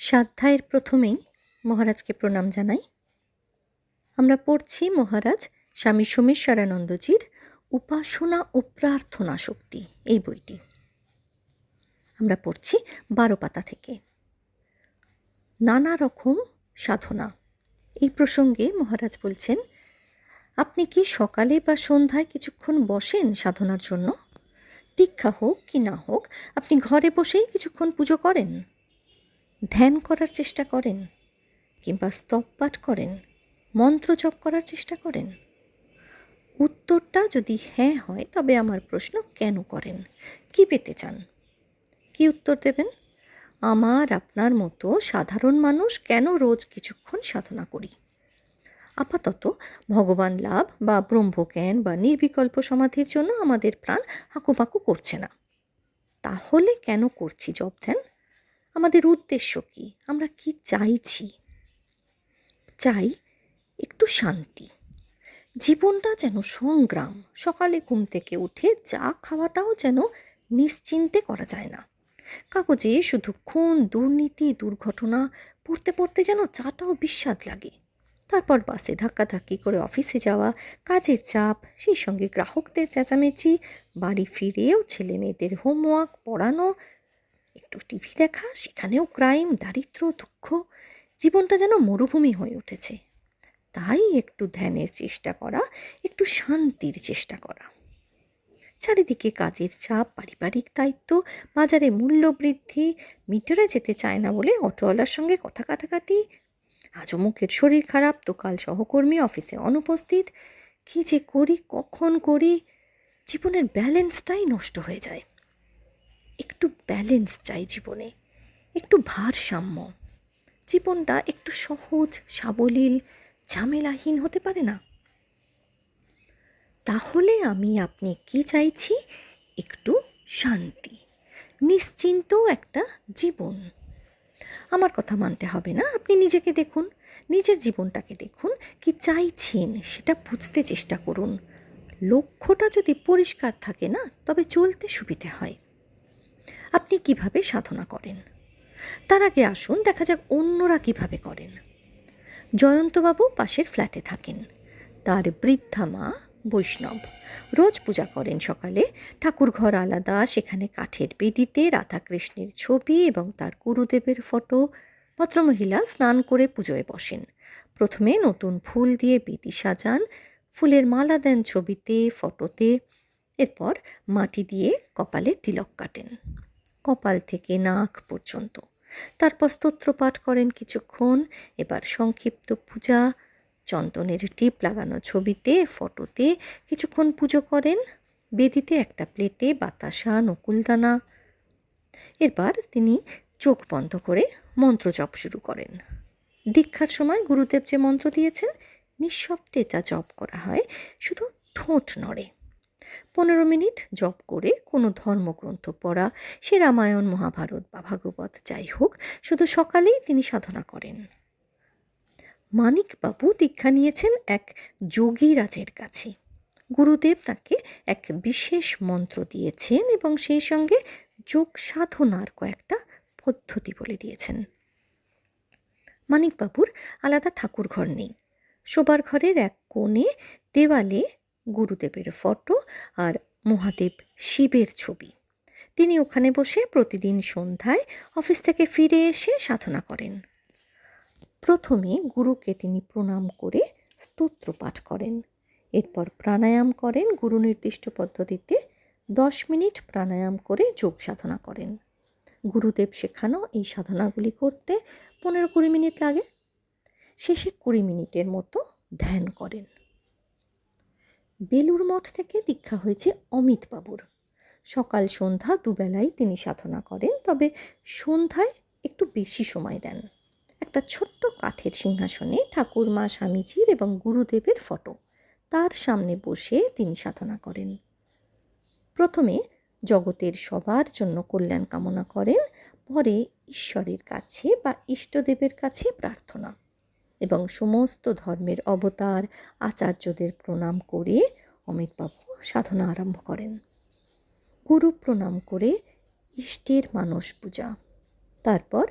সাধ্যায়ের প্রথমেই মহারাজকে প্রণাম জানাই। আমরা পড়ছি মহারাজ স্বামী সোমেশ্বরানন্দজির উপাসনা ও প্রার্থনা শক্তি, এই বইটি। আমরা পড়ছি বারো পাতা থেকে। নানা রকম সাধনা। এই প্রসঙ্গে মহারাজ বলছেন, আপনি কি সকালে বা সন্ধ্যায় কিছুক্ষণ বসেন সাধনার জন্য? দীক্ষা হোক কি না হোক, আপনি ঘরে বসেই কিছুক্ষণ পুজো করেন? ধ্যান করার চেষ্টা করেন কিংবা স্তব পাঠ করেন, মন্ত্র জপ করার চেষ্টা করেন। উত্তরটা যদি হ্যাঁ হয়, তবে আমার প্রশ্ন, কেন করেন? কি পেতে চান? কি উত্তর দেবেন? আমার, আপনার মতো সাধারণ মানুষ কেন রোজ কিছুক্ষণ সাধনা করি? আপাতত ভগবান লাভ বা ব্রহ্মজ্ঞান বা নির্বিকল্প সমাধির জন্য আমাদের প্রাণ হাঁকুপাকু করছে না। তাহলে কেন করছি জব ধ্যান? আমাদের উদ্দেশ্য কি? আমরা কি চাইছি? চাই একটু শান্তি। জীবনটা যেন সংগ্রাম, সকালে ঘুম থেকে উঠে চা খাওয়াটাও যেন নিশ্চিন্তে করা যায় না। কাগজে শুধু খুন, দুর্নীতি, দুর্ঘটনা পড়তে পড়তে যেন চাটাও বিস্বাদ লাগে। তারপর বাসে ধাক্কাধাক্কি করে অফিসে যাওয়া, কাজের চাপ, সেই সঙ্গে গ্রাহকদের চেঁচামেচি, বাড়ি ফিরেও ছেলে মেয়েদের হোমওয়ার্ক পড়ানো একটু টিভি দেখা, সেখানেও ক্রাইম দারিদ্র দুঃখ, জীবনটা যেন মরুভূমি হয়ে উঠেছে। তাই একটু ধ্যানের চেষ্টা করা, একটু শান্তির চেষ্টা করা। চারিদিকে কাজের চাপ, পারিবারিক দায়িত্ব, বাজারে মূল্য বৃদ্ধি, মিটারে যেতে চায় না বলে অটোওয়ালার সঙ্গে কথা কাটাকাটি। আজও মুখের শরীর খারাপ, তো কাল সহকর্মী অফিসে অনুপস্থিত। কী যে করি, কখন করি, জীবনের ব্যালেন্সটাই নষ্ট হয়ে যায়। একটু ব্যালেন্স চাই জীবনে, একটু ভারসাম্য। জীবনটা একটু সহজ, সাবলীল, ঝামেলাহীন হতে পারে না। তাহলে আমি আপনি কি চাইছি? একটু শান্তি, নিশ্চিন্ত একটা জীবন। আমার কথা মানতে হবে না, আপনি নিজেকে দেখুন, নিজের জীবনটাকে দেখুন, কি চাইছেন সেটা বুঝতে চেষ্টা করুন। লক্ষ্যটা যদি পরিষ্কার থাকে না, তবে চলতে সুবিধে হয়। আপনি কীভাবে সাধনা করেন? তার আগে আসুন, দেখা যাক অন্যরা কীভাবে করেন। জয়ন্তবাবু পাশের ফ্ল্যাটে থাকেন। তার বৃদ্ধা মা বৈষ্ণব রোজ পূজা করেন সকালে। ঠাকুর ঘর আলাদা, সেখানে কাঠের বেদিতে রাধাকৃষ্ণের ছবি এবং তার গুরুদেবের ফটো। ভদ্রমহিলা স্নান করে পুজোয় বসেন। প্রথমে নতুন ফুল দিয়ে বেদি সাজান, ফুলের মালা দেন ছবিতে, ফটোতে। এরপর মাটি দিয়ে কপালে তিলক কাটেন। কপাল থেকে নাক পর্যন্ত। তারপর স্তোত্র পাঠ করেন কিছুক্ষণ, এবার সংক্ষিপ্ত পূজা, চন্দনের টিপ লাগানো ছবিতে, ফটোতে, কিছুক্ষণ পুজো করেন, বেদিতে একটা প্লেটে বাতাসা, নকুলদানা। এরপর তিনি চোখ বন্ধ করে মন্ত্র জপ শুরু করেন। দীক্ষার সময় গুরুদেব যে মন্ত্র দিয়েছেন, নিঃশব্দে তা জপ করা হয়, শুধু ঠোঁট নড়ে। পনেরো মিনিট জপ করে কোনো ধর্মগ্রন্থ পড়া, সে রামায়ণ, মহাভারত বা ভাগবত, যাই হোক, শুধু সকালেই তিনি সাধনা করেন। মানিকবাবু দীক্ষা নিয়েছেন এক যোগীরাজের কাছে। গুরুদেব তাকে এক বিশেষ মন্ত্র দিয়েছেন এবং সেই সঙ্গে যোগ সাধনার কয়েকটা পদ্ধতি বলে দিয়েছেন। মানিকবাবুর আলাদা ঠাকুর ঘর নেই। শোবার ঘরের এক কোণে দেওয়ালে গুরুদেবের ফটো আর মহাদেব শিবের ছবি। তিনি ওখানে বসে প্রতিদিন সন্ধ্যায় অফিস থেকে ফিরে এসে সাধনা করেন। প্রথমে গুরুকে তিনি প্রণাম করে স্তোত্র পাঠ করেন। এরপর প্রাণায়াম করেন গুরু নির্দিষ্ট পদ্ধতিতে দশ মিনিট প্রাণায়াম করে যোগ সাধনা করেন। গুরুদেব শেখানো এই সাধনাগুলি করতে পনেরো কুড়ি মিনিট লাগে। শেষে কুড়ি মিনিটের মতো ধ্যান করেন। বেলুর মঠ থেকে দীক্ষা হয়েছে অমিত বাবুর। সকাল সন্ধ্যা দুবেলাই তিনি সাধনা করেন, তবে সন্ধ্যায় একটু বেশি সময় দেন। একটা ছোট্ট কাঠের সিংহাসনে ঠাকুর, মা স্বামীজির এবং গুরুদেবের ফটো। তার সামনে বসে তিনি সাধনা করেন। প্রথমে জগতের সবার জন্য কল্যাণ কামনা করেন, পরে ঈশ্বরের কাছে বা ইষ্টদেবের কাছে প্রার্থনা। এবং সমস্ত ধর্মের অবতার আচার্যদের প্রণাম করে অমিতবাবু সাধনা আরম্ভ করেন। গুরু প্রণাম করে ইষ্টের মানস পূজা। তারপর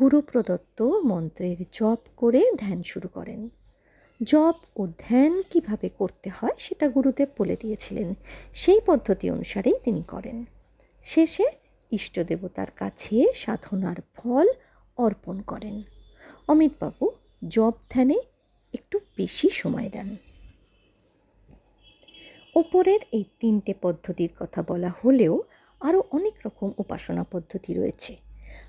গুরু প্রদত্ত মন্ত্রের জপ করে ধ্যান শুরু করেন। জপ ও ধ্যান কীভাবে করতে হয় সেটা গুরুদেব বলে দিয়েছিলেন। সেই পদ্ধতি অনুসারেই তিনি করেন। শেষে ইষ্টদেবতার কাছে সাধনার ফল অর্পণ করেন। অমিতবাবু জপ ধ্যানে একটু বেশি সময় দেন। ওপরের এই তিনটে পদ্ধতির কথা বলা হলেও আরও অনেক রকম উপাসনা পদ্ধতি রয়েছে।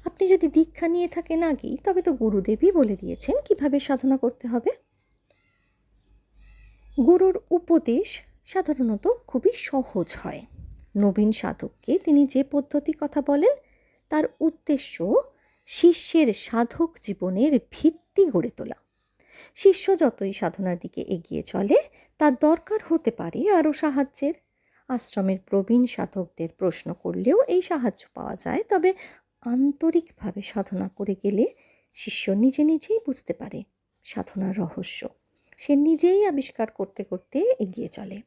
আপনি যদি দীক্ষা নিয়ে থাকেন আগেই, তবে তো গুরুদেবই বলে দিয়েছেন কীভাবে সাধনা করতে হবে। গুরুর উপদেশ সাধারণত খুবই সহজ হয়। নবীন সাধককে তিনি যে পদ্ধতি কথা বলেন, তার উদ্দেশ্য শিষ্যের সাধক জীবনের ভিত্তি গড়ে তোলা। শিষ্য যতই সাধনার দিকে এগিয়ে চলে, তার দরকার হতে পারে আরও সাহায্যের। আশ্রমের প্রবীণ সাধকদের প্রশ্ন করলেও এই সাহায্য পাওয়া যায়, তবে আন্তরিকভাবে সাধনা করে গেলে শিষ্য নিজে নিজেই বুঝতে পারে সাধনার রহস্য। সে নিজেই আবিষ্কার করতে করতে এগিয়ে চলে।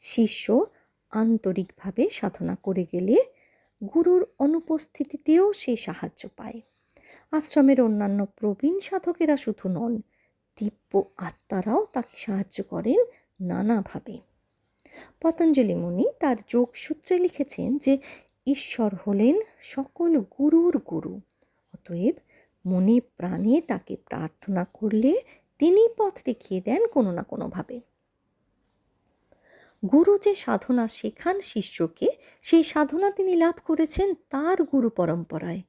শিষ্য আন্তরিকভাবে সাধনা করে গেলে গুরুর অনুপস্থিতিতেও সে সাহায্য পায়। আশ্রমের অন্যান্য প্রবীণ সাধকেরা শুধু নন, দিব্য আত্মারাও তাকে সাহায্য করেন নানাভাবে। পতঞ্জলি মুনি তার যোগসূত্রে লিখেছেন যে, ঈশ্বর হলেন সকল গুরুর গুরু। অতএব মনে প্রাণে তাকে প্রার্থনা করলে তিনি পথ দেখিয়ে দেন কোনো না কোনোভাবে। গুরু যে সাধনা শেখান শিষ্যকে, সেই সাধনা তিনি লাভ করেছেন তার গুরু পরম্পরায়।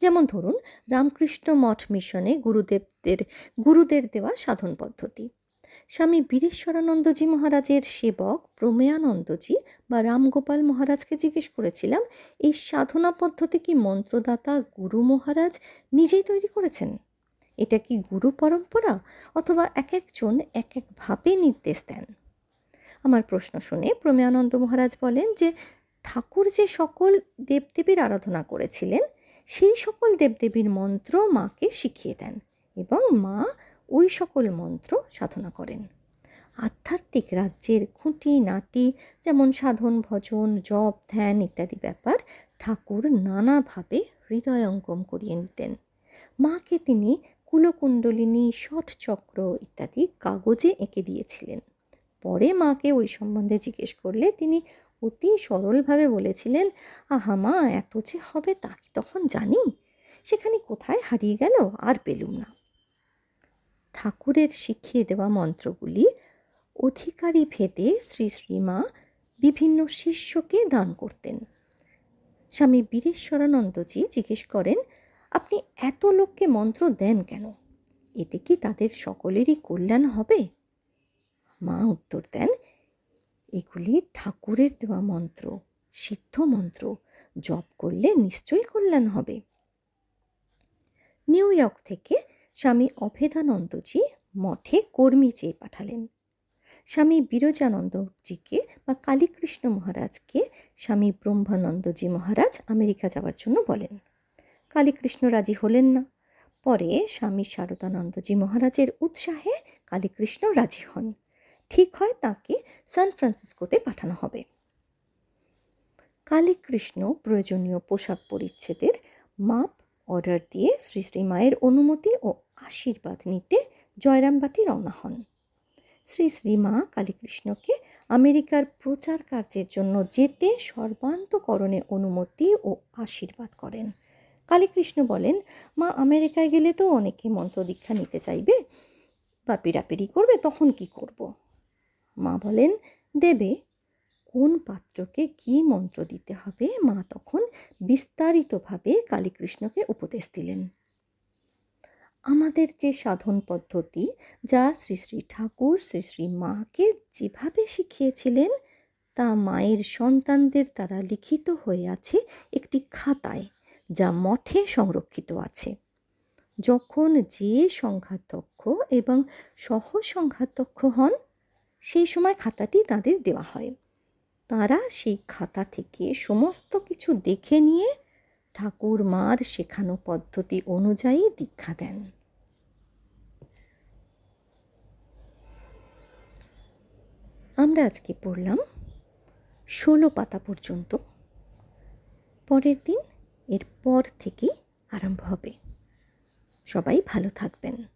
যেমন ধরুন, রামকৃষ্ণ মঠ মিশনে গুরুদেবদের, গুরুদের দেওয়া সাধন পদ্ধতি। স্বামী বীরেশ্বরানন্দজি মহারাজের সেবক প্রমেয়ানন্দজি বা রামগোপাল মহারাজকে জিজ্ঞেস করেছিলাম, এই সাধনা পদ্ধতি কি মন্ত্রদাতা গুরু মহারাজ নিজেই তৈরি করেছেন? এটা কি গুরু পরম্পরা? অথবা এক একজন এক একভাবে নির্দেশ দেন? আমার প্রশ্ন শুনে প্রমেয়ানন্দ মহারাজ বলেন যে, ঠাকুর যে সকল দেবদেবীর আরাধনা করেছিলেন, সেই সকল দেবদেবীর মন্ত্র মাকে শিখিয়ে দেন এবং মা ওই সকল মন্ত্র সাধনা করেন। আধ্যাত্মিক রাজ্যের খুঁটি নাটি যেমন সাধন, ভজন, জপ, ধ্যান ইত্যাদি ব্যাপার ঠাকুর নানাভাবে হৃদয়ঙ্গম করিয়ে নিতেন। মাকে তিনি কুলকুণ্ডলিনী ষট চক্র ইত্যাদি কাগজে এঁকে দিয়েছিলেন। পরে মাকে ওই সম্বন্ধে জিজ্ঞেস করলে তিনি অতি সরলভাবে বলেছিলেন, আহা মা, এত যে হবে তা কি তখন জানি? সেখানে কোথায় হারিয়ে গেল আর পেলুম না। ঠাকুরের শিখিয়ে দেওয়া মন্ত্রগুলি অধিকারী ভেদে শ্রী শ্রীমা বিভিন্ন শিষ্যকে দান করতেন। স্বামী বীরেশ্বরানন্দজি জিজ্ঞেস করেন, আপনি এত লোককে মন্ত্র দেন কেন? এতে কি তাদের সকলেরই কল্যাণ হবে? মা উত্তর দেন, এগুলি ঠাকুরের দেওয়া মন্ত্র, সিদ্ধ মন্ত্র। জপ করলে নিশ্চয়ই কল্যাণ হবে। নিউ ইয়র্ক থেকে স্বামী অভেদানন্দজি মঠে কর্মী চেয়ে পাঠালেন। স্বামী বিরজানন্দজিকে বা কালীকৃষ্ণ মহারাজকে স্বামী ব্রহ্মানন্দজি মহারাজ আমেরিকা যাওয়ার জন্য বলেন। কালীকৃষ্ণ রাজি হলেন না। পরে স্বামী শারদানন্দজি মহারাজের উৎসাহে কালীকৃষ্ণ রাজি হন। ঠিক হয় তাকে সান ফ্রান্সিসকোতে পাঠানো হবে। কালীকৃষ্ণ প্রয়োজনীয় পোশাক পরিচ্ছেদের মাপ অর্ডার দিয়ে শ্রী শ্রী মায়ের অনুমতি ও আশীর্বাদ নিতে জয়রামবাটি রওনা হন। শ্রী শ্রী মা কালীকৃষ্ণকে আমেরিকার প্রচার কার্যের জন্য যেতে সর্বান্তকরণে অনুমতি ও আশীর্বাদ করেন। কালীকৃষ্ণ বলেন, মা আমেরিকায় গেলে তো অনেকে মন্ত্র দীক্ষা নিতে চাইবে, বা পিড়াপিড়ি করবে, তখন কি করব। মা বলেন, দেবে। কোন পাত্রকে কি মন্ত্র দিতে হবে? মা তখন বিস্তারিতভাবে কালীকৃষ্ণকে উপদেশ দিলেন। আমাদের যে সাধন পদ্ধতি, যা শ্রী শ্রী ঠাকুর শ্রী শ্রী মাকে যেভাবে শিখিয়েছিলেন, তা মায়ের সন্তানদের দ্বারা লিখিত হয়ে আছে একটি খাতায়, যা মঠে সংরক্ষিত আছে। যখন যে সংঘাতক্ষ এবং সহ সংঘাতক্ষ হন সেই সময় খাতাটি তাদের দেওয়া হয়। তারা সেই খাতা থেকে সমস্ত কিছু দেখে নিয়ে ঠাকুর মার শেখানো পদ্ধতি অনুযায়ী দীক্ষা দেন। আমরা আজকে পড়লাম ষোলো পাতা পর্যন্ত। পরের দিন এর পর থেকেই আরম্ভ হবে। সবাই ভালো থাকবেন।